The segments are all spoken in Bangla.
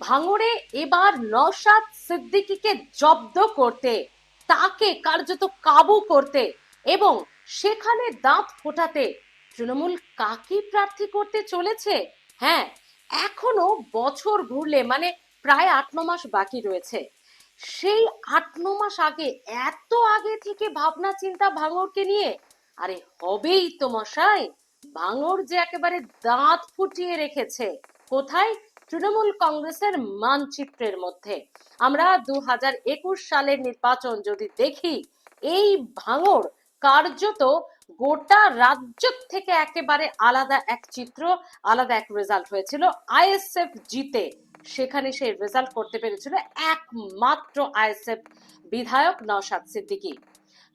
ভাঙড়ে এবার নওশাদ সিদ্দিকীকে জব্দ করতে, তাকে কার্যত কাবু করতে এবং সেখানে দাঁত ফোটাতে তৃণমূল কাকে প্রার্থী করতে চলেছে? হ্যাঁ এখনও বছর ঘুরলে মানে প্রায় আট, ন মাস বাকি রয়েছে। সেই আট, ন মাস আগে, এত আগে থেকে ভাবনা চিন্তা ভাঙড়কে নিয়ে? আরে হবেই তো মশাই, ভাঙড় যে একেবারে দাঁত ফুটিয়ে রেখেছে। কোথায়? তৃণমূল কংগ্রেসের মানচিত্রের মধ্যে। আমরা দু হাজার একুশ সালের নির্বাচন যদি দেখি, এই ভাঙড় কার্যত গোটা রাজ্য থেকে একেবারে আলাদা এক চিত্র, আলাদা এক রেজাল্ট হয়েছিল। আইএসএফ জিতে সেখানে সেই রেজাল্ট করতে পেরেছিল একমাত্র আইএসএফ বিধায়ক নওশাদ সিদ্দিকী।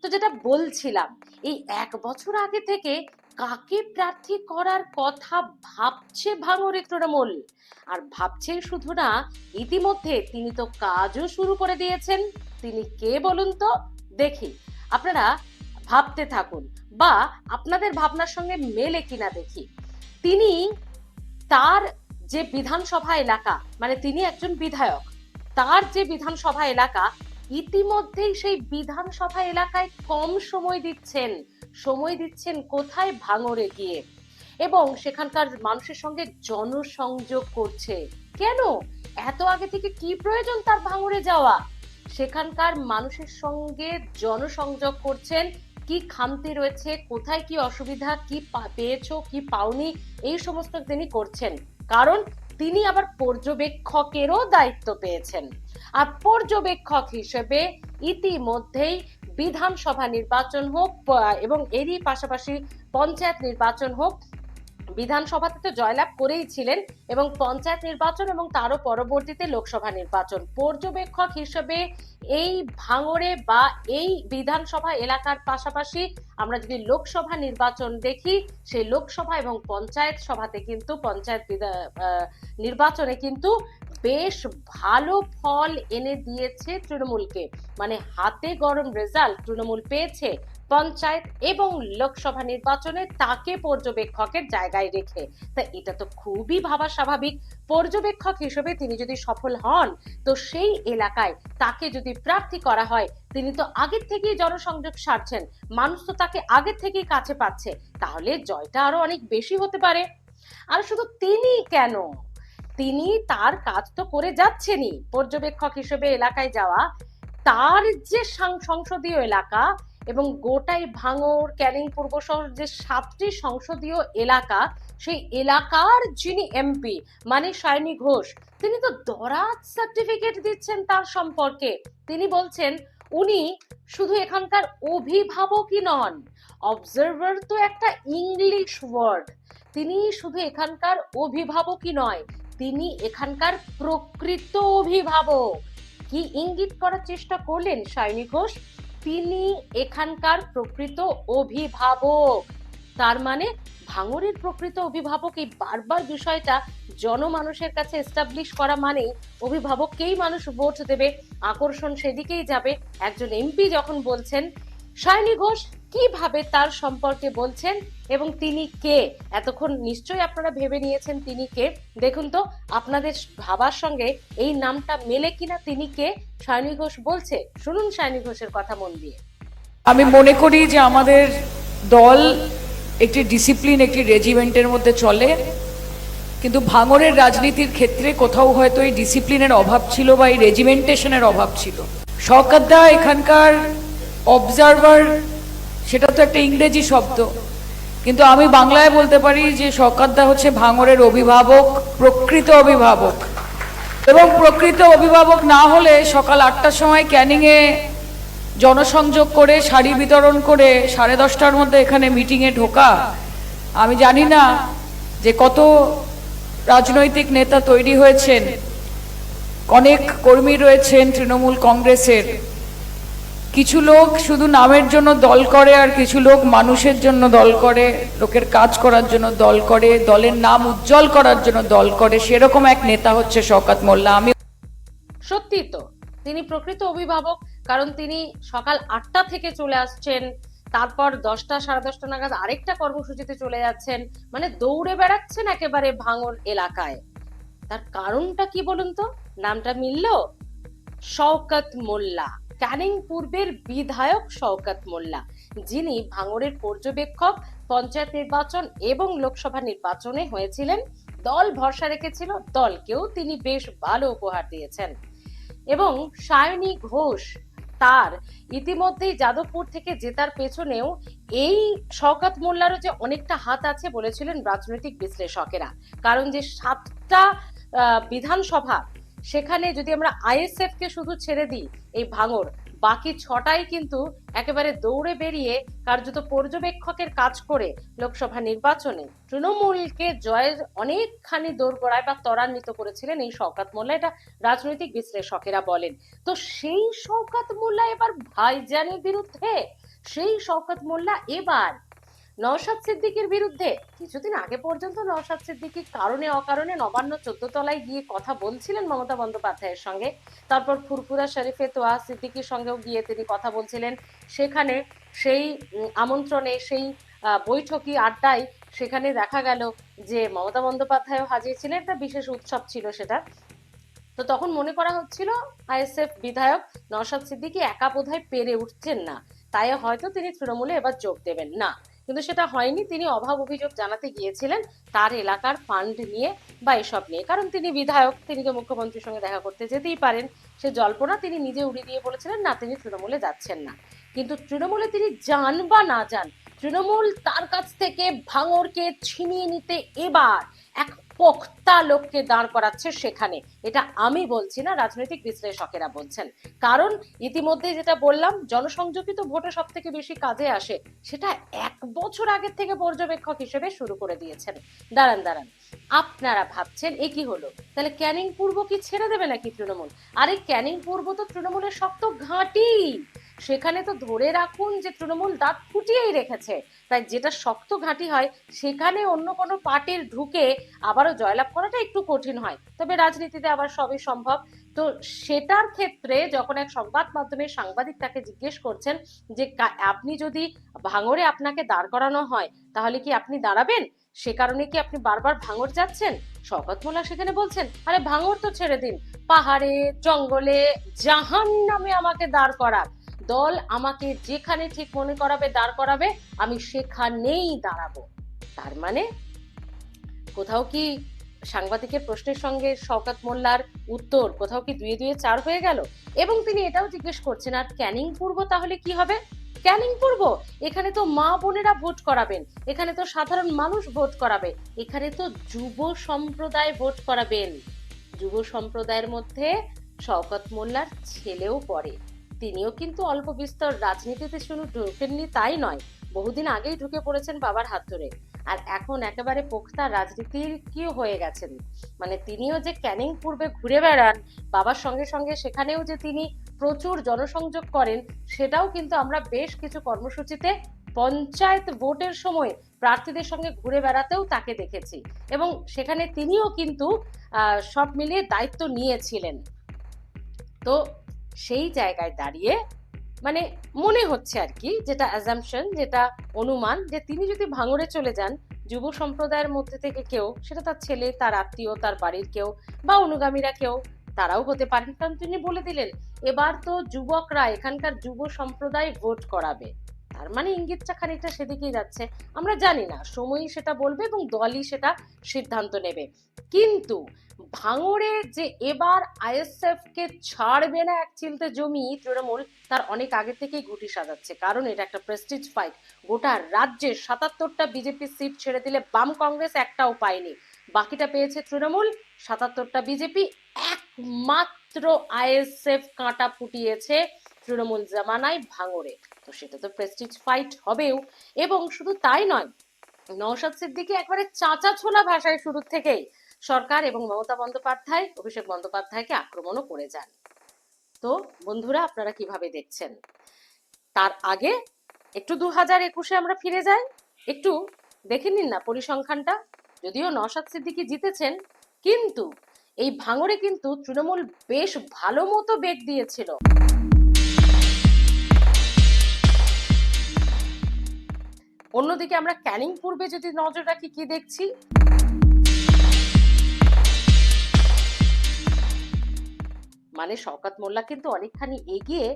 তো যেটা বলছিলাম, এই এক বছর আগে থেকে কাকে প্রার্থী করার কথা ভাবছে ভাঙড়ে তৃণমূল? আর ভাবছে শুধু না, ইতিমধ্যে তিনি তো কাজও শুরু করে দিয়েছেন। তিনি কে বলুন তো? দেখি। আপনারা ভাবতে থাকুন। বা আপনাদের ভাবনার সঙ্গে মেলে কিনা দেখি। তিনি তার যে বিধানসভা এলাকা মানে তিনি একজন বিধায়ক, তার যে বিধানসভা এলাকা, ইতিমধ্যেই সেই বিধানসভা এলাকায় কম সময় দিচ্ছেন। সময় দিচ্ছেন কোথায়? ভাঙরে গিয়ে। এবং সেখানকার মানুষের সঙ্গে জনসংযোগ করছে। কেন? এত আগে থেকে কি প্রয়োজন তার ভাঙরে যাওয়া? সেখানকার মানুষের সঙ্গে জনসংযোগ করছেন। কি খামতি রয়েছে? কোথায় কি অসুবিধা? কি পেয়েছ? কি পাওনি? এই সমস্ত তিনি করছেন। কারণ তিনি আবার পর্যবেক্ষকেরও দায়িত্ব পেয়েছেন। আর পর্যবেক্ষক হিসেবে ইতিমধ্যেই বিধানসভা নির্বাচন হোক এবং এরই পাশাপাশি পঞ্চায়েত নির্বাচন হোক, বিধানসভাতে তো জয়লাভ করেই ছিলেন এবং পঞ্চায়েত নির্বাচন এবং তারও পরবর্তীতে লোকসভা নির্বাচন। পর্যবেক্ষক হিসেবে এই ভাঙড়ে বা এই বিধানসভা এলাকার পাশাপাশি আমরা যদি লোকসভা নির্বাচন দেখি, সেই লোকসভা এবং পঞ্চায়েত সভাতে কিন্তু পঞ্চায়েত নির্বাচনে কিন্তু বেশ ভালো ফল এনে দিয়েছে তৃণমূলকে। মানে হাতে গরম রেজাল্ট তৃণমূল পেয়েছে পঞ্চায়েত এবং লোকসভা নির্বাচনে তাকে পর্যবেক্ষকের জায়গায় রেখে। তা এটা তো খুবই ভাবা স্বাভাবিক পর্যবেক্ষক হিসেবে তিনি যদি সফল হন, তো সেই এলাকায় তাকে যদি প্রার্থী করা হয়, তিনি তো আগের থেকেই জনসংযোগ সারছেন। মানুষ তো তাকে আগের থেকেই কাছে পাচ্ছে। তাহলে জয়টা আরও অনেক বেশি হতে পারে। আর শুধু তিনি কেন? তিনি তার কাজ তো করে যাচ্ছেনই। পর্যবেক্ষক হিসেবে এলাকায় যাওয়া তার যে সংসদীয় এলাকা এবং গোটাই ভাঙর, ক্যানিং পূর্ব শহর যে সাতটি সংসদীয় এলাকা, সেই এলাকার যিনি এমপি মানে সায়নী ঘোষ, তিনি তো দরাজ সার্টিফিকেট দিচ্ছেন তার সম্পর্কে। তিনি বলছেন, উনি শুধু এখানকার অভিভাবকই নন অবজারভার তো একটা ইংলিশ ওয়ার্ড তিনি শুধু এখানকার অভিভাবকই নয় তিনি এখানকার প্রকৃত অভিভাবক। কি ইঙ্গিত করার চেষ্টা করলেন সায়নী ঘোষ? তিনি এখানকার প্রকৃত অভিভাবক। তার মানে ভাঙরের প্রকৃত অভিভাবক এই বারবার বিষয়টা জনমানুষের কাছে এস্টাবলিশ করা মানে অভিভাবককেই মানুষ ভোট দেবে, আকর্ষণ সেদিকেই যাবে। একজন এমপি যখন বলছেন সায়নী ঘোষ কীভাবে তার সম্পর্কে বলছেন এবং তিনি কে? এতক্ষণ নিশ্চয়ই আপনারা ভেবে নিয়েছেন তিনি কে। দেখুন তো, আপনাদের ভাবার সঙ্গে এই নামটা মেলে কিনা তিনি কে, সায়নী ঘোষ বলছে। শুনুন সায়নী ঘোষের কথা মন দিয়ে। আমি মনে করি যে আমাদের দল একটি ডিসিপ্লিন একটি রেজিমেন্টের মধ্যে চলে। কিন্তু ভাঙরের রাজনীতির ক্ষেত্রে কোথাও হয়তো এই ডিসিপ্লিনের অভাব ছিল বা এই রেজিমেন্টেশনের অভাব ছিল। শওকতদা এখানকার অবজারভার সেটা তো একটা ইংরেজি শব্দ। কিন্তু আমি বাংলায় বলতে পারি যে শওকতদা হচ্ছে ভাঙরের অভিভাবক, প্রকৃত অভিভাবক। এবং প্রকৃত অভিভাবক না হলে সকাল আটটার সময় ক্যানিংয়ে জনসংযোগ করে, শাড়ি বিতরণ করে সাড়ে দশটার মধ্যে এখানে মিটিংয়ে ঢোকা। আমি জানি না যে কত রাজনৈতিক নেতা তৈরি হয়েছেন, অনেক কর্মী রয়েছেন তৃণমূল কংগ্রেসের। কিছু লোক শুধু নামের জন্য দল করে আর কিছু লোক মানুষের জন্য দল করে, লোকের কাজ করার জন্য দল করে, দলের নাম উজ্জ্বল করার জন্য দল করে, সেরকম এক নেতা হচ্ছে শওকত মোল্লা। আমি সত্যি তো, তিনি প্রকৃত অভিভাবক, কারণ তিনি সকাল আটটা থেকে চলে আসছেন, তারপর দশটা, সাড়ে দশটা নাগাদ আরেকটা কর্মসূচিতে চলে যাচ্ছেন মানে দৌড়ে বেড়াচ্ছেন একেবারে ভাঙর এলাকায়। তার কারণটা কি বলুন তো? নামটা মিলল? শওকত মোল্লা। ক্যানিং পূর্বের বিধায়ক শওকত মোল্লা, যিনি ভাঙড়ের পর্যবেক্ষক, পঞ্চায়েত নির্বাচন এবং লোকসভা নির্বাচনে হয়েছিলেন। দল ভরসা রেখেছিল, দলকেও তিনি বেশ ভালো উপহার দিয়েছেন। এবং সায়নী ঘোষ তার ইতিমধ্যেই যাদবপুর থেকে জেতার পেছনেও এই শওকত মোল্লারও যে অনেকটা হাত আছে বলেছিলেন রাজনৈতিক বিশ্লেষকেরা। কারণ যে সাতটা বিধানসভা সেখানে যদি আমরা আইএসএফ কে শুধু ছেড়ে দিই, এই ভাঙর, বাকি ছটাই কিন্তু একেবারে দৌড়ে বেরিয়ে কার্যত পর্যবেক্ষকের কাজ করে লোকসভা নির্বাচনে। তৃণমূলকে জয়ের অনেকখানি দোরগোড়ায় বা ত্বরান্বিত করেছিলেন এই শওকাত মোল্লা, এটা রাজনৈতিক বিশ্লেষকেরা বলেন। তো সেই শওকাত মোল্লা এবার ভাইজানের বিরুদ্ধে, সেই শওকাত মোল্লা এবার নওশাদ সিদ্দিকের বিরুদ্ধে কিছুদিন আগে পর্যন্ত নওশাদ সিদ্দিকী কারণে অকারণে নবান্ন চোদ্দ তলায় গিয়ে কথা বলছিলেন মমতা বন্দ্যোপাধ্যায়ের সঙ্গে। তারপর ফুরফুরা শরীফে তোয়া সিদ্দিকির সঙ্গেও গিয়ে তিনি কথা বলছিলেন। সেখানে সেই আমন্ত্রণে, সেই বৈঠকি আড্ডায় সেখানে দেখা গেল যে মমতা বন্দ্যোপাধ্যায়ও হাজির ছিলেন। একটা বিশেষ উৎসব ছিল সেটা। তো তখন মনে করা হচ্ছিল, আইএসএফ বিধায়ক নওশাদ সিদ্দিকী একা বোধহয় পেরে উঠছেন না। তাই হয়তো তিনি তৃণমূলে এবার যোগ দেবেন না। কিন্তু সেটা হয়নি। তিনি অভাব অভিযোগ জানাতে গিয়েছিলেন তার এলাকার ফান্ড নিয়ে বা এসব নিয়ে। কারণ তিনি বিধায়ক, তিনি তো মুখ্যমন্ত্রীর সঙ্গে দেখা করতে যেতেই পারেন। সে জল্পনা তিনি নিজে উড়িয়ে দিয়ে বলেছিলেন, না, তিনি তৃণমূলে যাচ্ছেন না। কিন্তু তৃণমূলে তিনি যান বা না যান, তৃণমূল তার কাছ থেকে ভাঙরকে ছিনিয়ে নিতে এবার এক পোক্তা লোককে দাঁড় করাচ্ছে সেখানে। এটা আমি বলছি না, রাজনৈতিক বিশ্লেষকেরা বলছেন। কারণ ইতিমধ্যে যেটা বললাম, জনসংযোগিত ভোটে সব থেকে বেশি কাজে আসে, সেটা এক বছর আগের থেকে পর্যবেক্ষক হিসেবে শুরু করে দিয়েছেন। দাঁড়ান দাঁড়ান। আপনারা ভাবছেন, এ কি হলো? তাহলে ক্যানিং পূর্ব কি ছেড়ে দেবে নাকি তৃণমূল? আরে ক্যানিং পূর্ব তো তৃণমূলের শক্ত ঘাঁটি। সেখানে তো ধরে রাখুন যে তৃণমূল দাঁত ফুটিয়েই রেখেছে। তাই যেটা শক্ত ঘাঁটি হয়, সেখানে অন্য কোনো পার্টির ঢুকে আবারও জয়লাভ করাটা একটু কঠিন হয়। তবে রাজনীতিতে আবার সবই সম্ভব। তো সেটার ক্ষেত্রে যখন এক সংবাদ মাধ্যমে সাংবাদিক তাকে জিজ্ঞেস করছেন যে আপনি যদি ভাঙরে আপনাকে দাঁড় করানো হয়, তাহলে কি আপনি দাঁড়াবেন? সে কারণে কি আপনি বারবার ভাঙর যাচ্ছেন? শওকত মোল্লা সেখানে বলছেন, আরে ভাঙর তো ছেড়ে দিন। পাহাড়ে, জঙ্গলে জাহান নামে আমাকে দাঁড় করাক দল আমাকে যেখানে ঠিক মনে করাবে, দাঁড় করাবে, আমি সেখানেই দাঁড়াবো। তার মানে কোথাও কি সাংবাদিকের প্রশ্নের সঙ্গে শওকত মোল্লার উত্তর কোথাও কি দুয়ে দুয়ে চার হয়ে গেল? এবং তিনি এটাও জিজ্ঞেস করছেন, আর ক্যানিং পূর্ব তাহলে কি হবে? ক্যানিং পূর্ব? এখানে তো মা বোনেরা ভোট করাবেন, এখানে তো সাধারণ মানুষ ভোট করাবে, এখানে তো যুব সম্প্রদায় ভোট করাবেন। যুব সম্প্রদায়ের মধ্যে শওকত মোল্লার ছেলেও পড়ে। তিনিও কিন্তু অল্প বিস্তর রাজনীতিতে শুধু ঢোকেননি, তাই নয়। বহুদিন আগেই ঢুকে পড়েছেন বাবার হাত ধরে। আর এখন একেবারে পোক্তা রাজনীতির কি হয়ে গেছেন। মানে তিনিও যে ক্যানিং পূর্বে ঘুরে বেড়ান, বাবার সঙ্গে সঙ্গে সেখানেও যে তিনি প্রচুর জনসংযোগ করেন, সেটাও কিন্তু আমরা বেশ কিছু কর্মসূচিতে পঞ্চায়েত ভোটের সময় প্রার্থীদের সঙ্গে ঘুরে বেড়াতেও তাকে দেখেছি। এবং সেখানে তিনিও কিন্তু সব মিলিয়ে দায়িত্ব নিয়েছিলেন। তো সেই জায়গায় দাঁড়িয়ে মানে মনে হচ্ছে আর কি, যেটা অ্যাজামশন যেটা অনুমান যে তিনি যদি ভাঙড়ে চলে যান, যুব সম্প্রদায়ের মধ্যে থেকে কেউ, সেটা তার ছেলে, তার আত্মীয়, তার বাড়ির কেউ বা অনুগামীরা কেউ, তারাও হতে পারেন। কারণ তিনি বলে দিলেন, এবার তো যুবকরা এখানকার যুব সম্প্রদায় ভোট করাবে। তার মানে ইঙ্গিতটা খানিকটা সেদিকেই যাচ্ছে। আমরা জানি না, সময়ই সেটা বলবে এবং দলই সেটা সিদ্ধান্ত নেবে। কিন্তু ভাঙড়ে যে এবার আইএসএফ কে ছাড়বে না এক চিলতে জমি, তৃণমূল তার অনেক আগে থেকেই ঘুটি সাজাচ্ছে। কারণ এটা একটা প্রেস্টিজ ফাইট গোটা রাজ্যে সাতাত্তরটা বিজেপি সিট ছেড়ে দিলে বাম কংগ্রেস একটাও পায়নি। বাকিটা পেয়েছে তৃণমূল, সাতাত্তরটা বিজেপি, একমাত্র আইএসএফ কাঁটা ফুটিয়েছে তৃণমূল জামানায় ভাঙড়ে। তো সেটা তো প্রেস্টিজ ফাইট হবেও। এবং শুধু তাই নয়, নওশাদ সিদ্দিকী একবারে চাঁচা ছোলা ভাষায় শুরু থেকেই সরকার এবং মমতা বন্দ্যোপাধ্যায়, অভিষেক বন্দ্যোপাধ্যায়কে আক্রমণও করে যান। তো বন্ধুরা, আপনারা কীভাবে দেখছেন? তার আগে একটু দু হাজার একুশে আমরা ফিরে যাই। একটু দেখে নিন না পরিসংখ্যানটা। যদিও নওশাদ সিদ্দিকী জিতেছেন, কিন্তু এই ভাঙরে কিন্তু তৃণমূল বেশ ভালো মতো বেগ দিয়েছিল। অন্যদিকে আমরা ক্যানিং পূর্বে যদি নজর রাখি, কি দেখছি? মানে শওকত মোল্লা কিন্তু অনেকখানি এগিয়ে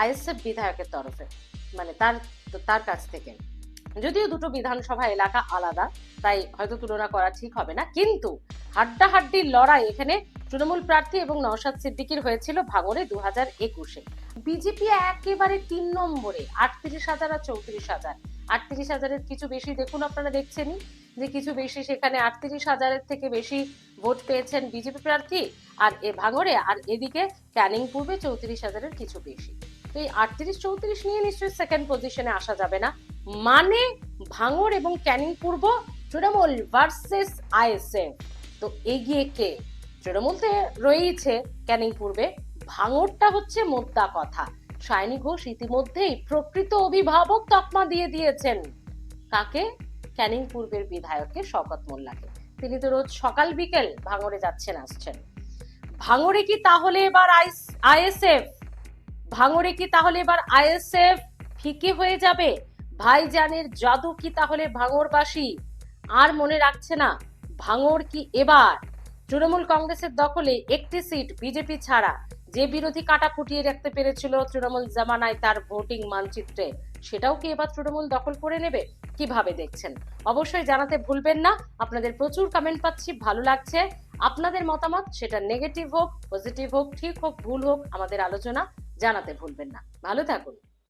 আইএসএফ বিধায়কের তরফে মানে তার তার কাছ থেকে। যদিও দুটো বিধানসভা এলাকা আলাদা, তাই হয়তো তুলনা করা ঠিক হবে না। কিন্তু হাড্ডাহাড্ডির লড়াই এখানে তৃণমূল প্রার্থী এবং নওশাদ সিদ্দিকির হয়েছিল ভাঙড়ে দু হাজার একুশে। বিজেপি একেবারে তিন নম্বরে, আটত্রিশ হাজার আর চৌত্রিশ হাজার। আটত্রিশ হাজারের কিছু বেশি, দেখুন আপনারা দেখছেনই যে কিছু বেশি সেখানে আটত্রিশ হাজারের থেকে বেশি ভোট পেয়েছেন বিজেপি প্রার্থী। আর এ ভাঙড়ে, আর এদিকে ক্যানিং পূর্বে চৌত্রিশ হাজারের কিছু বেশি। তো এই আটত্রিশ চৌত্রিশ নিয়ে নিশ্চয়ই সেকেন্ড পজিশনে আসা যাবে না। মানে ভাঙড় এবং ক্যানিং পূর্ব, তৃণমূল ভার্সেস আইএসএফ তো এগিয়ে কে? তৃণমূল তো রয়েইছে ক্যানিং পূর্বে। ভাঙড়টা হচ্ছে মোদ্দা কথা। সায়নী ঘোষ ইতিমধ্যেই প্রকৃত অভিভাবক তকমা দিয়ে দিয়েছেন। কাকে? ক্যানিং পূর্বের বিধায়ককে শকত মোল্লাকে। তিনি তো রোজ সকাল বিকেল ভাঙড়ে যাচ্ছেন, আসছেন। ভাঙড়ে কি তাহলে এবার আইএসএফ? ভাঙড়ে কি তাহলে এবার আইএসএফ ফিকে হয়ে যাবে? ভাইজানের জাদু কি তাহলে ভাঙড়বাসী? আর মনে রাখছে না, ভাঙড় কি এবার? তৃণমূল কংগ্রেসের দখলে একটি সিট বিজেপি ছাড়া যে বিরোধী কাটা ফুটিয়ে রাখতে পেরেছিল তৃণমূল জামানায় তার ভোটিং মানচিত্রে, সেটাও কি এবার তৃণমূল দখল করে নেবে? কীভাবে দেখছেন? অবশ্যই জানাতে ভুলবেন না। আপনাদের প্রচুর কমেন্ট পাচ্ছি, ভালো লাগছে। আপনাদের মতামত, সেটা নেগেটিভ হোক পজিটিভ হোক, ঠিক হোক, ভুল হোক, আমাদের আলোচনা জানাতে ভুলবেন না। ভালো থাকুন।